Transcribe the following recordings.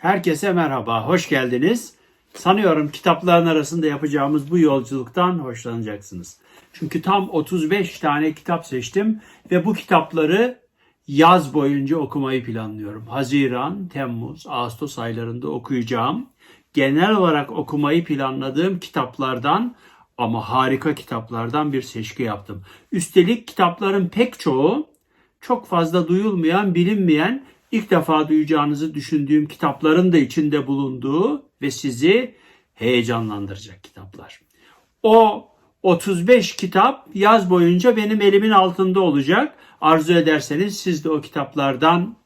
Herkese merhaba, hoş geldiniz. Sanıyorum kitapların arasında yapacağımız bu yolculuktan hoşlanacaksınız. Çünkü tam 35 tane kitap seçtim ve bu kitapları yaz boyunca okumayı planlıyorum. Haziran, Temmuz, Ağustos aylarında okuyacağım. Genel olarak okumayı planladığım kitaplardan ama harika kitaplardan bir seçki yaptım. Üstelik kitapların pek çoğu çok fazla duyulmayan, bilinmeyen, ilk defa duyacağınızı düşündüğüm kitapların da içinde bulunduğu ve sizi heyecanlandıracak kitaplar. O 35 kitap yaz boyunca benim elimin altında olacak. Arzu ederseniz siz de o kitaplardan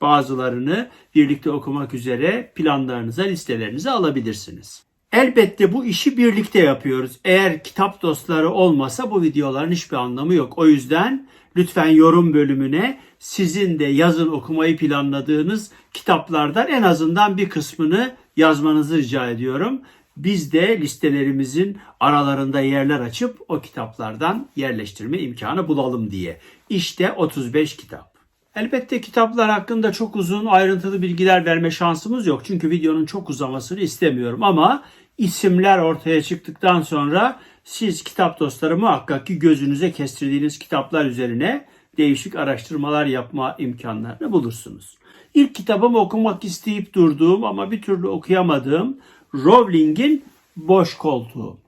bazılarını birlikte okumak üzere planlarınıza, listelerinize alabilirsiniz. Elbette bu işi birlikte yapıyoruz. Eğer kitap dostları olmasa bu videoların hiçbir anlamı yok. O yüzden lütfen yorum bölümüne sizin de yazın okumayı planladığınız kitaplardan en azından bir kısmını yazmanızı rica ediyorum. Biz de listelerimizin aralarında yerler açıp o kitaplardan yerleştirme imkanı bulalım diye. İşte 35 kitap. Elbette kitaplar hakkında çok uzun ayrıntılı bilgiler verme şansımız yok. Çünkü videonun çok uzamasını istemiyorum ama isimler ortaya çıktıktan sonra siz kitap dostları muhakkak ki gözünüze kestirdiğiniz kitaplar üzerine değişik araştırmalar yapma imkanlarını bulursunuz. İlk kitabımı okumak isteyip durduğum ama bir türlü okuyamadığım Rowling'in Boş Koltuğu.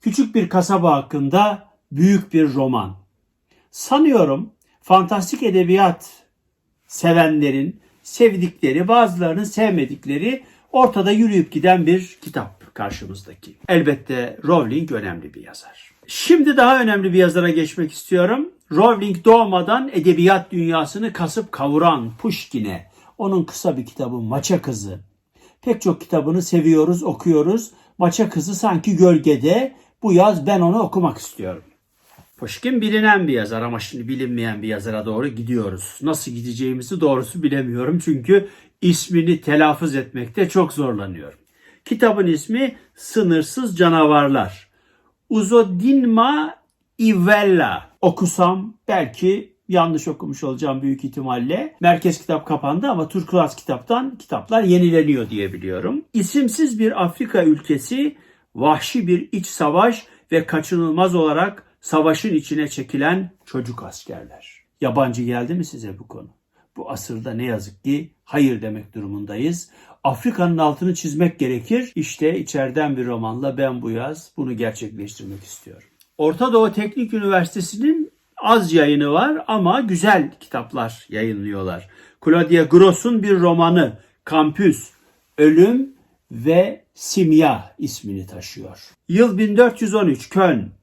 Küçük bir kasaba hakkında büyük bir roman. Sanıyorum fantastik edebiyat sevenlerin sevdikleri, bazılarının sevmedikleri ortada yürüyüp giden bir kitap karşımızdaki. Elbette Rowling önemli bir yazar. Şimdi daha önemli bir yazara geçmek istiyorum. Rowling doğmadan edebiyat dünyasını kasıp kavuran Pushkin'e, onun kısa bir kitabı Maça Kızı. Pek çok kitabını seviyoruz, okuyoruz. Maça Kızı sanki gölgede. Bu yaz ben onu okumak istiyorum. Pushkin bilinen bir yazar ama şimdi bilinmeyen bir yazara doğru gidiyoruz. Nasıl gideceğimizi doğrusu bilemiyorum çünkü ismini telaffuz etmekte çok zorlanıyorum. Kitabın ismi Sınırsız Canavarlar. Uzodinma Ivella. Okusam belki yanlış okumuş olacağım büyük ihtimalle. Merkez kitap kapandı ama Turkuaz kitaptan kitaplar yenileniyor diye biliyorum. İsimsiz bir Afrika ülkesi vahşi bir iç savaş ve kaçınılmaz olarak savaşın içine çekilen çocuk askerler. Yabancı geldi mi size bu konu? Bu asırda ne yazık ki hayır demek durumundayız. Afrika'nın altını çizmek gerekir. İşte içeriden bir romanla ben bu yaz bunu gerçekleştirmek istiyorum. Orta Doğu Teknik Üniversitesi'nin az yayını var ama güzel kitaplar yayınlıyorlar. Claudia Gross'un bir romanı Kampüs, Ölüm ve Simya ismini taşıyor. Yıl 1413 Köln.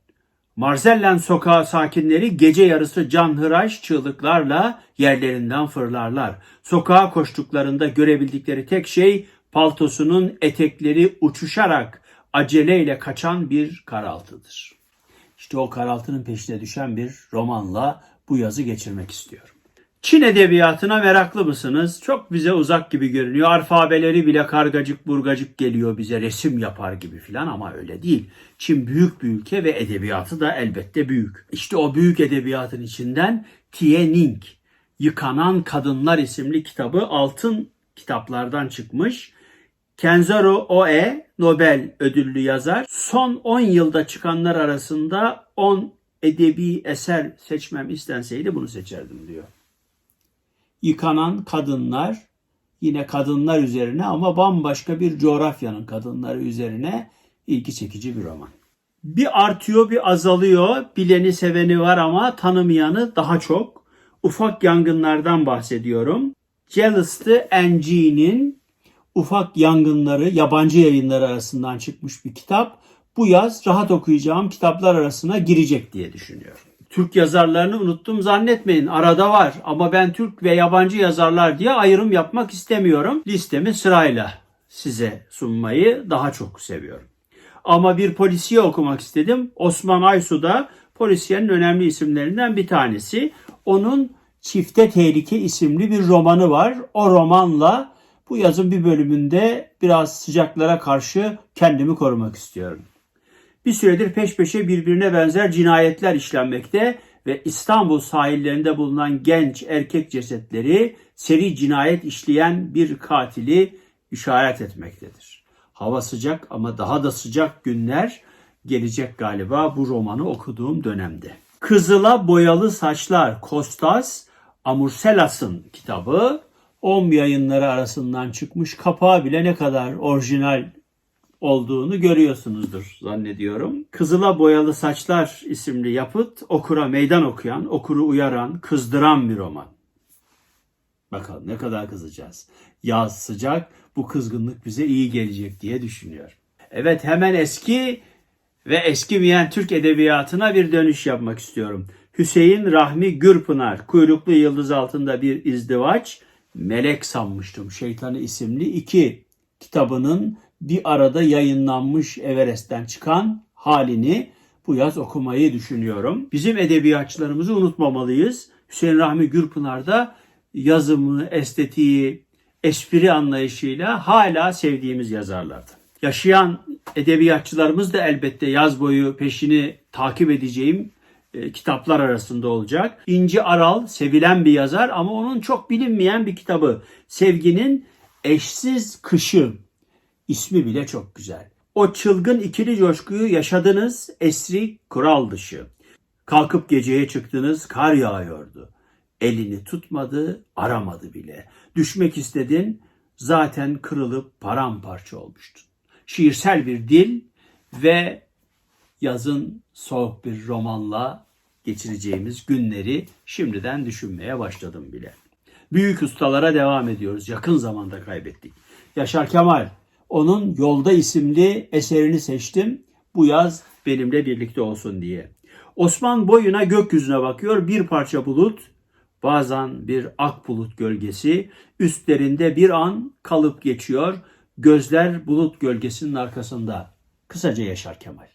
Marzellen sokağı sakinleri gece yarısı canhıraş çığlıklarla yerlerinden fırlarlar. Sokağa koştuklarında görebildikleri tek şey paltosunun etekleri uçuşarak aceleyle kaçan bir karaltıdır. İşte o karaltının peşine düşen bir romanla bu yazı geçirmek istiyorum. Çin edebiyatına meraklı mısınız? Çok bize uzak gibi görünüyor. Alfabeleri bile kargacık burgacık geliyor bize resim yapar gibi filan ama öyle değil. Çin büyük bir ülke ve edebiyatı da elbette büyük. İşte o büyük edebiyatın içinden Tie Ning, Yıkanan Kadınlar isimli kitabı altın kitaplardan çıkmış. Kenzaro Oe Nobel ödüllü yazar. Son 10 yılda çıkanlar arasında 10 edebi eser seçmem istenseydi bunu seçerdim diyor yıkanan kadınlar yine kadınlar üzerine ama bambaşka bir coğrafyanın kadınları üzerine ilgi çekici bir roman. Bir artıyor bir azalıyor. Bileni seveni var ama tanımayanı daha çok. Ufak yangınlardan bahsediyorum. Jealous'tı NG'nin ufak yangınları yabancı yayınları arasından çıkmış bir kitap. Bu yaz rahat okuyacağım kitaplar arasına girecek diye düşünüyorum. Türk yazarlarını unuttum zannetmeyin. Arada var ama ben Türk ve yabancı yazarlar diye ayrım yapmak istemiyorum. Listemi sırayla size sunmayı daha çok seviyorum. Ama bir polisiye okumak istedim. Osman Aysu da polisiyenin önemli isimlerinden bir tanesi. Onun Çifte Tehlike isimli bir romanı var. O romanla bu yazın bir bölümünde biraz sıcaklara karşı kendimi korumak istiyorum. Bir süredir peş peşe birbirine benzer cinayetler işlenmekte ve İstanbul sahillerinde bulunan genç erkek cesetleri seri cinayet işleyen bir katili işaret etmektedir. Hava sıcak ama daha da sıcak günler gelecek galiba bu romanı okuduğum dönemde. Kızıla Boyalı Saçlar Kostas Amurselas'ın kitabı OM yayınları arasından çıkmış. Kapağı bile ne kadar orijinal olduğunu görüyorsunuzdur zannediyorum. Kızıla Boyalı Saçlar isimli yapıt okura meydan okuyan, okuru uyaran, kızdıran bir roman. Bakalım ne kadar kızacağız. Yaz sıcak, bu kızgınlık bize iyi gelecek diye düşünüyorum. Evet hemen eski ve eskimeyen Türk edebiyatına bir dönüş yapmak istiyorum. Hüseyin Rahmi Gürpınar, Kuyruklu Yıldız Altında Bir İzdivaç, Melek Sanmıştım Şeytanı isimli iki kitabının bir arada yayınlanmış Everest'ten çıkan halini bu yaz okumayı düşünüyorum. Bizim edebiyatçılarımızı unutmamalıyız. Hüseyin Rahmi Gürpınar da yazımı, estetiği, espri anlayışıyla hala sevdiğimiz yazarlardı. Yaşayan edebiyatçılarımız da elbette yaz boyu peşini takip edeceğim e, kitaplar arasında olacak. İnci Aral sevilen bir yazar ama onun çok bilinmeyen bir kitabı. Sevginin Eşsiz Kışı ismi bile çok güzel. O çılgın ikili coşkuyu yaşadınız esri kural dışı. Kalkıp geceye çıktınız kar yağıyordu. Elini tutmadı aramadı bile. Düşmek istedin zaten kırılıp paramparça olmuştun. Şiirsel bir dil ve yazın soğuk bir romanla geçireceğimiz günleri şimdiden düşünmeye başladım bile. Büyük ustalara devam ediyoruz. Yakın zamanda kaybettik. Yaşar Kemal, onun Yolda isimli eserini seçtim. Bu yaz benimle birlikte olsun diye. Osman boyuna gökyüzüne bakıyor. Bir parça bulut, bazen bir ak bulut gölgesi. Üstlerinde bir an kalıp geçiyor. Gözler bulut gölgesinin arkasında. Kısaca Yaşar Kemal.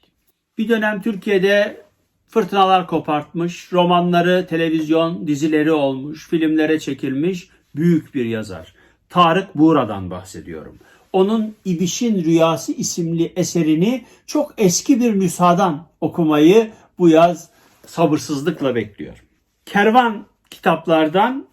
Bir dönem Türkiye'de fırtınalar kopartmış, romanları, televizyon dizileri olmuş, filmlere çekilmiş büyük bir yazar. Tarık Buğra'dan bahsediyorum. Onun İbiş'in Rüyası isimli eserini çok eski bir nüshadan okumayı bu yaz sabırsızlıkla bekliyorum. Kervan kitaplardan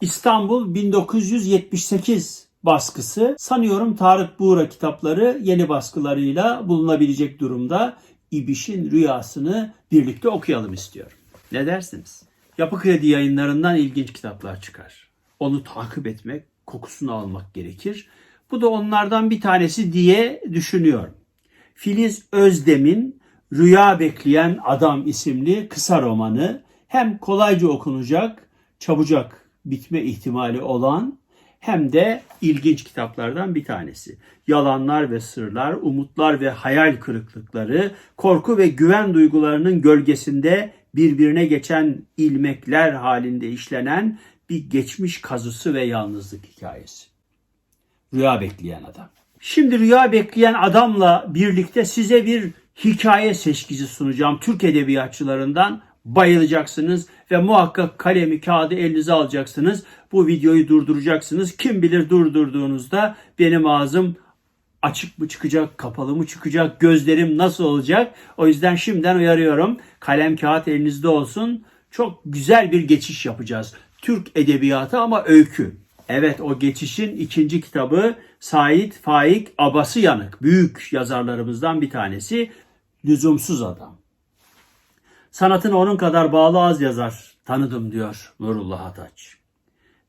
İstanbul 1978 baskısı sanıyorum Tarık Buğra kitapları yeni baskılarıyla bulunabilecek durumda. İbiş'in rüyasını birlikte okuyalım istiyorum. Ne dersiniz? Yapı Kredi yayınlarından ilginç kitaplar çıkar. Onu takip etmek, kokusunu almak gerekir. Bu da onlardan bir tanesi diye düşünüyorum. Filiz Özdem'in Rüya Bekleyen Adam isimli kısa romanı hem kolayca okunacak, çabucak bitme ihtimali olan hem de ilginç kitaplardan bir tanesi. Yalanlar ve sırlar, umutlar ve hayal kırıklıkları, korku ve güven duygularının gölgesinde birbirine geçen ilmekler halinde işlenen bir geçmiş kazısı ve yalnızlık hikayesi. Rüya bekleyen adam. Şimdi rüya bekleyen adamla birlikte size bir hikaye seçkisi sunacağım. Türk edebiyatçılarından bayılacaksınız ve muhakkak kalemi kağıdı elinize alacaksınız. Bu videoyu durduracaksınız. Kim bilir durdurduğunuzda benim ağzım açık mı çıkacak, kapalı mı çıkacak, gözlerim nasıl olacak? O yüzden şimdiden uyarıyorum. Kalem kağıt elinizde olsun. Çok güzel bir geçiş yapacağız. Türk edebiyatı ama öykü. Evet o geçişin ikinci kitabı Said Faik Abası Yanık. Büyük yazarlarımızdan bir tanesi. Lüzumsuz Adam. Sanatını onun kadar bağlı az yazar tanıdım diyor Nurullah Ataç.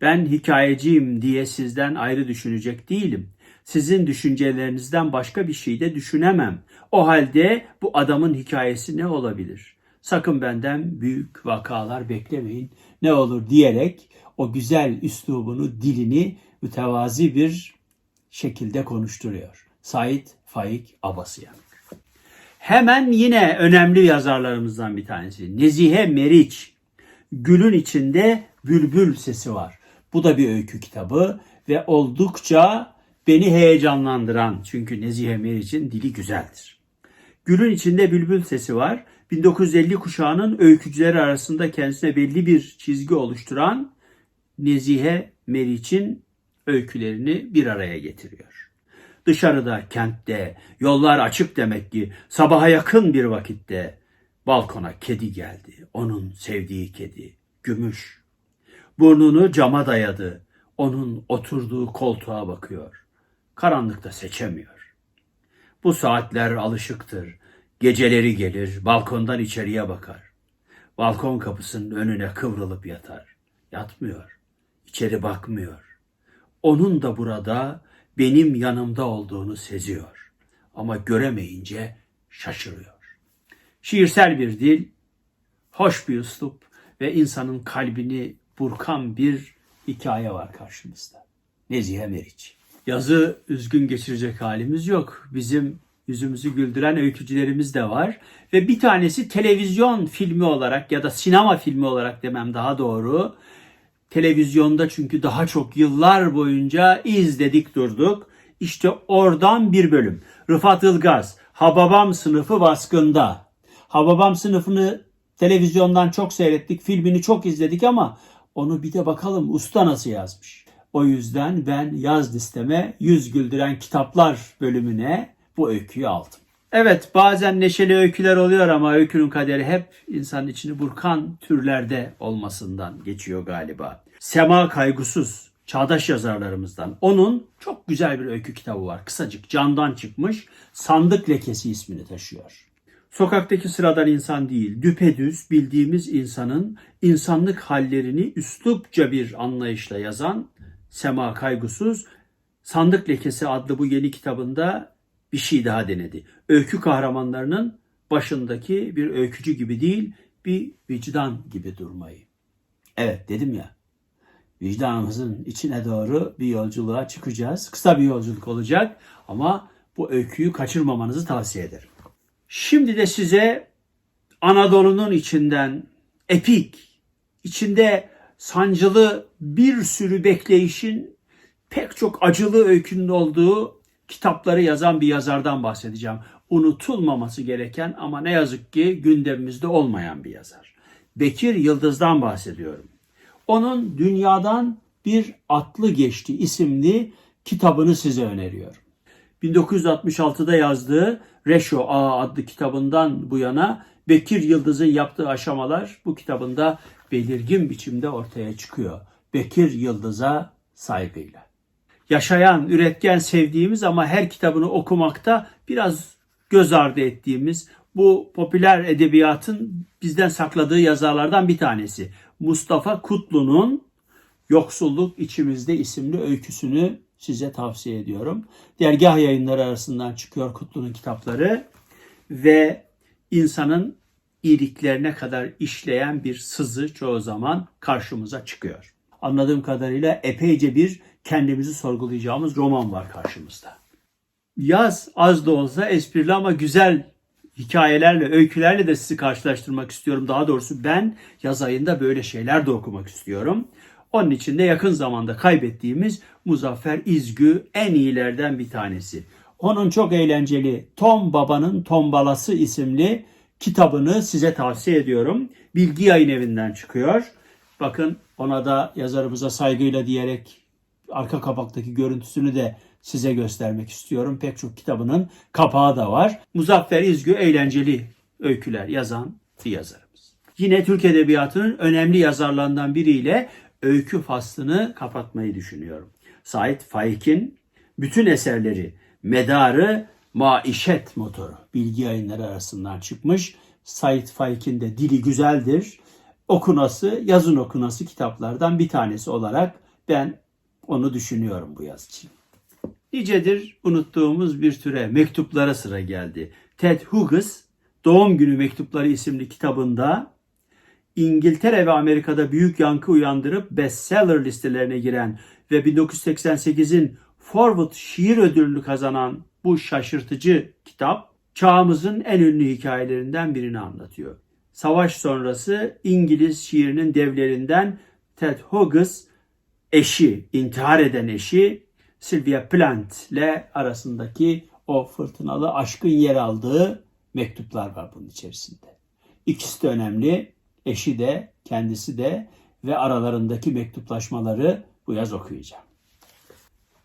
Ben hikayeciyim diye sizden ayrı düşünecek değilim. Sizin düşüncelerinizden başka bir şey de düşünemem. O halde bu adamın hikayesi ne olabilir? Sakın benden büyük vakalar beklemeyin. Ne olur diyerek o güzel üslubunu, dilini mütevazi bir şekilde konuşturuyor. Said Faik Abasıyan. Hemen yine önemli yazarlarımızdan bir tanesi. Nezihe Meriç. Gülün içinde bülbül sesi var. Bu da bir öykü kitabı ve oldukça beni heyecanlandıran. Çünkü Nezihe Meriç'in dili güzeldir. Gülün içinde bülbül sesi var. 1950 kuşağının öykücüleri arasında kendisine belli bir çizgi oluşturan Nezihe Meriç'in öykülerini bir araya getiriyor. Dışarıda, kentte, yollar açık demek ki sabaha yakın bir vakitte balkona kedi geldi. Onun sevdiği kedi, gümüş. Burnunu cama dayadı. onun oturduğu koltuğa bakıyor. Karanlıkta seçemiyor. Bu saatler alışıktır. Geceleri gelir, balkondan içeriye bakar. Balkon kapısının önüne kıvrılıp yatar. Yatmıyor. İçeri bakmıyor. Onun da burada benim yanımda olduğunu seziyor. Ama göremeyince şaşırıyor. Şiirsel bir dil, hoş bir üslup ve insanın kalbini burkan bir hikaye var karşımızda. Nezihe Meriç. Yazı üzgün geçirecek halimiz yok. Bizim yüzümüzü güldüren öykücülerimiz de var. Ve bir tanesi televizyon filmi olarak ya da sinema filmi olarak demem daha doğru. Televizyonda çünkü daha çok yıllar boyunca izledik durduk. İşte oradan bir bölüm. Rıfat Ilgaz, Hababam sınıfı baskında. Hababam sınıfını televizyondan çok seyrettik, filmini çok izledik ama onu bir de bakalım usta nasıl yazmış. O yüzden ben yaz listeme Yüz Güldüren Kitaplar bölümüne bu öyküyü aldım. Evet bazen neşeli öyküler oluyor ama öykünün kaderi hep insanın içini burkan türlerde olmasından geçiyor galiba. Sema Kaygusuz çağdaş yazarlarımızdan. Onun çok güzel bir öykü kitabı var. Kısacık candan çıkmış Sandık Lekesi ismini taşıyor. Sokaktaki sıradan insan değil, düpedüz bildiğimiz insanın insanlık hallerini üslupça bir anlayışla yazan Sema Kaygusuz Sandık Lekesi adlı bu yeni kitabında bir şey daha denedi. Öykü kahramanlarının başındaki bir öykücü gibi değil, bir vicdan gibi durmayı. Evet dedim ya, vicdanımızın içine doğru bir yolculuğa çıkacağız. Kısa bir yolculuk olacak ama bu öyküyü kaçırmamanızı tavsiye ederim. Şimdi de size Anadolu'nun içinden epik, içinde sancılı bir sürü bekleyişin pek çok acılı öykünün olduğu kitapları yazan bir yazardan bahsedeceğim. Unutulmaması gereken ama ne yazık ki gündemimizde olmayan bir yazar. Bekir Yıldız'dan bahsediyorum. Onun Dünyadan Bir Atlı Geçti isimli kitabını size öneriyorum. 1966'da yazdığı Reşo Ağa adlı kitabından bu yana Bekir Yıldız'ın yaptığı aşamalar bu kitabında belirgin biçimde ortaya çıkıyor. Bekir Yıldız'a saygıyla. Yaşayan, üretken sevdiğimiz ama her kitabını okumakta biraz göz ardı ettiğimiz bu popüler edebiyatın bizden sakladığı yazarlardan bir tanesi. Mustafa Kutlu'nun Yoksulluk İçimizde isimli öyküsünü size tavsiye ediyorum. Dergah yayınları arasından çıkıyor Kutlu'nun kitapları ve insanın iyiliklerine kadar işleyen bir sızı çoğu zaman karşımıza çıkıyor. Anladığım kadarıyla epeyce bir kendimizi sorgulayacağımız roman var karşımızda. Yaz az da olsa esprili ama güzel hikayelerle, öykülerle de sizi karşılaştırmak istiyorum. Daha doğrusu ben yaz ayında böyle şeyler de okumak istiyorum. Onun için de yakın zamanda kaybettiğimiz Muzaffer İzgü en iyilerden bir tanesi. Onun çok eğlenceli Tom Baba'nın Tombalası isimli kitabını size tavsiye ediyorum. Bilgi Yayın Evi'nden çıkıyor. Bakın ona da yazarımıza saygıyla diyerek arka kapaktaki görüntüsünü de size göstermek istiyorum. Pek çok kitabının kapağı da var. Muzaffer İzgü eğlenceli öyküler yazan bir yazarımız. Yine Türk Edebiyatı'nın önemli yazarlarından biriyle öykü faslını kapatmayı düşünüyorum. Sait Faik'in bütün eserleri medarı maişet motoru bilgi yayınları arasından çıkmış. Sait Faik'in de dili güzeldir. Okunası, yazın okunası kitaplardan bir tanesi olarak ben onu düşünüyorum bu yaz için. Nicedir unuttuğumuz bir türe mektuplara sıra geldi. Ted Hughes Doğum Günü Mektupları isimli kitabında İngiltere ve Amerika'da büyük yankı uyandırıp bestseller listelerine giren ve 1988'in Forward Şiir Ödülünü kazanan bu şaşırtıcı kitap çağımızın en ünlü hikayelerinden birini anlatıyor. Savaş sonrası İngiliz şiirinin devlerinden Ted Hughes eşi, intihar eden eşi Sylvia Plath ile arasındaki o fırtınalı aşkın yer aldığı mektuplar var bunun içerisinde. İkisi de önemli. Eşi de, kendisi de ve aralarındaki mektuplaşmaları bu yaz okuyacağım.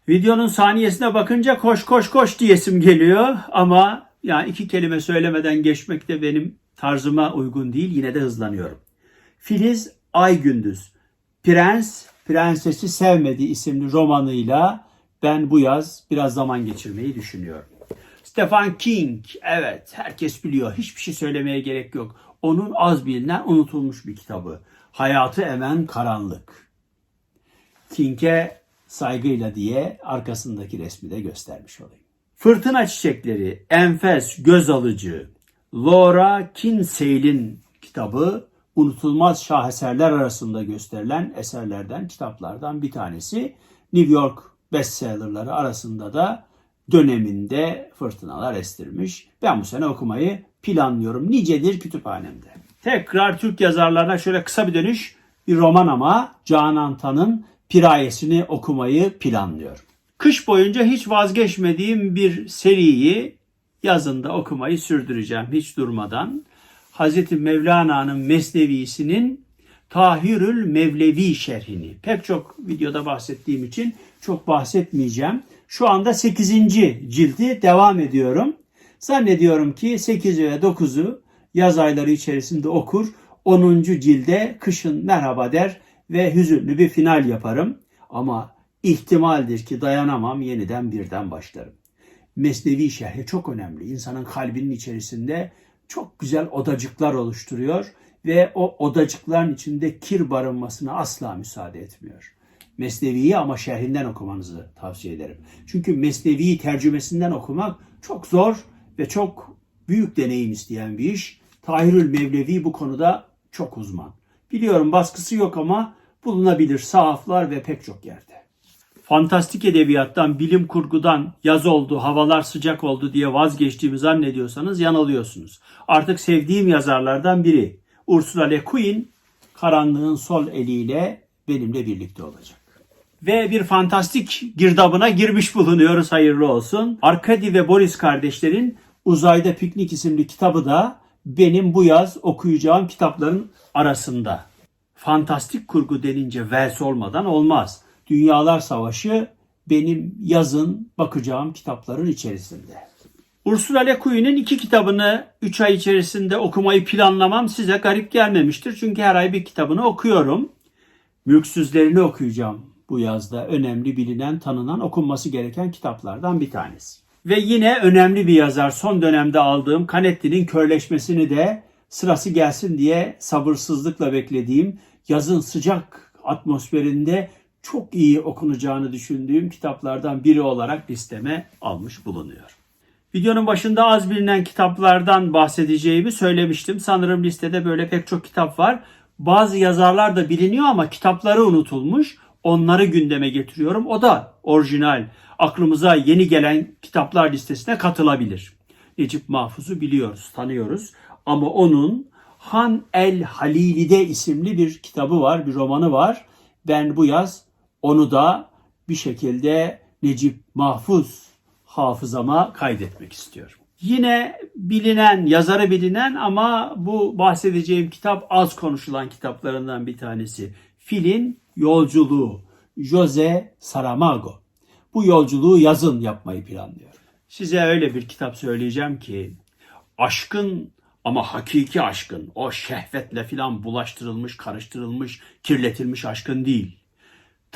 Videonun saniyesine bakınca koş koş koş diyesim geliyor ama yani iki kelime söylemeden geçmek de benim tarzıma uygun değil. Yine de hızlanıyorum. Filiz Aygündüz, Prens Prensesi Sevmedi isimli romanıyla ben bu yaz biraz zaman geçirmeyi düşünüyorum. Stephen King, evet herkes biliyor. Hiçbir şey söylemeye gerek yok. Onun az bilinen, unutulmuş bir kitabı. Hayatı Emen Karanlık. King'e saygıyla diye arkasındaki resmi de göstermiş olayım. Fırtına Çiçekleri, Enfes, Göz Alıcı, Laura Kinsale'in kitabı unutulmaz şaheserler arasında gösterilen eserlerden, kitaplardan bir tanesi. New York bestsellerları arasında da döneminde fırtınalar estirmiş. Ben bu sene okumayı planlıyorum. Nicedir kütüphanemde. Tekrar Türk yazarlarına şöyle kısa bir dönüş. Bir roman ama Canan Tan'ın Pirayesini okumayı planlıyorum. Kış boyunca hiç vazgeçmediğim bir seriyi yazında okumayı sürdüreceğim hiç durmadan. Hazreti Mevlana'nın Mesnevisinin Tahirül Mevlevi şerhini pek çok videoda bahsettiğim için çok bahsetmeyeceğim. Şu anda 8. cildi devam ediyorum. Zannediyorum ki 8 ve 9'u yaz ayları içerisinde okur. 10. cilde kışın merhaba der ve hüzünlü bir final yaparım. Ama ihtimaldir ki dayanamam yeniden birden başlarım. Mesnevi şerhi çok önemli. İnsanın kalbinin içerisinde çok güzel odacıklar oluşturuyor ve o odacıkların içinde kir barınmasına asla müsaade etmiyor. Mesnevi'yi ama şerhinden okumanızı tavsiye ederim. Çünkü Mesnevi'yi tercümesinden okumak çok zor ve çok büyük deneyim isteyen bir iş. Tahirül Mevlevi bu konuda çok uzman. Biliyorum baskısı yok ama bulunabilir sahaflar ve pek çok yerde. Fantastik edebiyattan, bilim kurgudan yaz oldu, havalar sıcak oldu diye vazgeçtiğimi zannediyorsanız yanılıyorsunuz. Artık sevdiğim yazarlardan biri Ursula Le Guin karanlığın sol eliyle benimle birlikte olacak. Ve bir fantastik girdabına girmiş bulunuyoruz hayırlı olsun. Arkady ve Boris kardeşlerin Uzayda Piknik isimli kitabı da benim bu yaz okuyacağım kitapların arasında. Fantastik kurgu denince Wells olmadan olmaz. Dünyalar Savaşı benim yazın bakacağım kitapların içerisinde. Ursula Le Guin'in iki kitabını 3 ay içerisinde okumayı planlamam size garip gelmemiştir. Çünkü her ay bir kitabını okuyorum. Mülksüzlerini okuyacağım bu yazda. Önemli, bilinen, tanınan, okunması gereken kitaplardan bir tanesi. Ve yine önemli bir yazar son dönemde aldığım Canetti'nin körleşmesini de sırası gelsin diye sabırsızlıkla beklediğim yazın sıcak atmosferinde çok iyi okunacağını düşündüğüm kitaplardan biri olarak listeme almış bulunuyor. Videonun başında az bilinen kitaplardan bahsedeceğimi söylemiştim. Sanırım listede böyle pek çok kitap var. Bazı yazarlar da biliniyor ama kitapları unutulmuş. Onları gündeme getiriyorum. O da orijinal, aklımıza yeni gelen kitaplar listesine katılabilir. Necip Mahfuz'u biliyoruz, tanıyoruz. Ama onun Han el Halilide isimli bir kitabı var, bir romanı var. Ben bu yaz onu da bir şekilde Necip Mahfuz hafızama kaydetmek istiyorum. Yine bilinen, yazarı bilinen ama bu bahsedeceğim kitap az konuşulan kitaplarından bir tanesi. Filin Yolculuğu, Jose Saramago. Bu yolculuğu yazın yapmayı planlıyorum. Size öyle bir kitap söyleyeceğim ki aşkın ama hakiki aşkın, o şehvetle filan bulaştırılmış, karıştırılmış, kirletilmiş aşkın değil.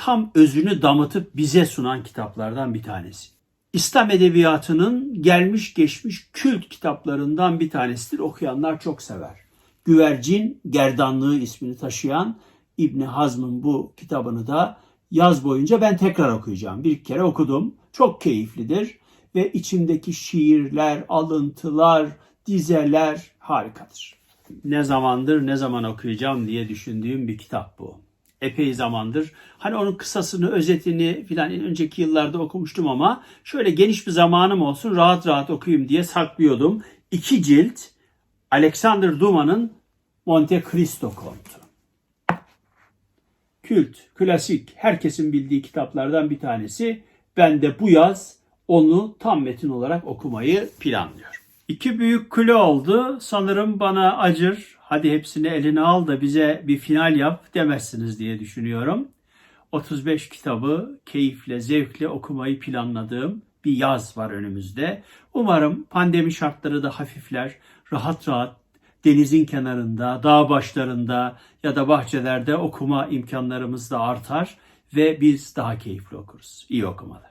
Tam özünü damıtıp bize sunan kitaplardan bir tanesi. İslam edebiyatının gelmiş geçmiş kült kitaplarından bir tanesidir. Okuyanlar çok sever. Güvercin Gerdanlığı ismini taşıyan İbni Hazm'ın bu kitabını da yaz boyunca ben tekrar okuyacağım. Bir kere okudum. Çok keyiflidir ve içindeki şiirler, alıntılar, dizeler harikadır. Ne zamandır ne zaman okuyacağım diye düşündüğüm bir kitap bu. Epey zamandır. Hani onun kısasını, özetini filan önceki yıllarda okumuştum ama şöyle geniş bir zamanım olsun rahat rahat okuyayım diye saklıyordum. İki cilt Alexander Dumas'ın Monte Cristo kontu. Kült, klasik, herkesin bildiği kitaplardan bir tanesi. Ben de bu yaz onu tam metin olarak okumayı planlıyorum. İki büyük kule oldu. Sanırım bana acır. Hadi hepsini eline al da bize bir final yap demezsiniz diye düşünüyorum. 35 kitabı keyifle, zevkle okumayı planladığım bir yaz var önümüzde. Umarım pandemi şartları da hafifler, rahat rahat denizin kenarında, dağ başlarında ya da bahçelerde okuma imkanlarımız da artar ve biz daha keyifli okuruz. İyi okumalar.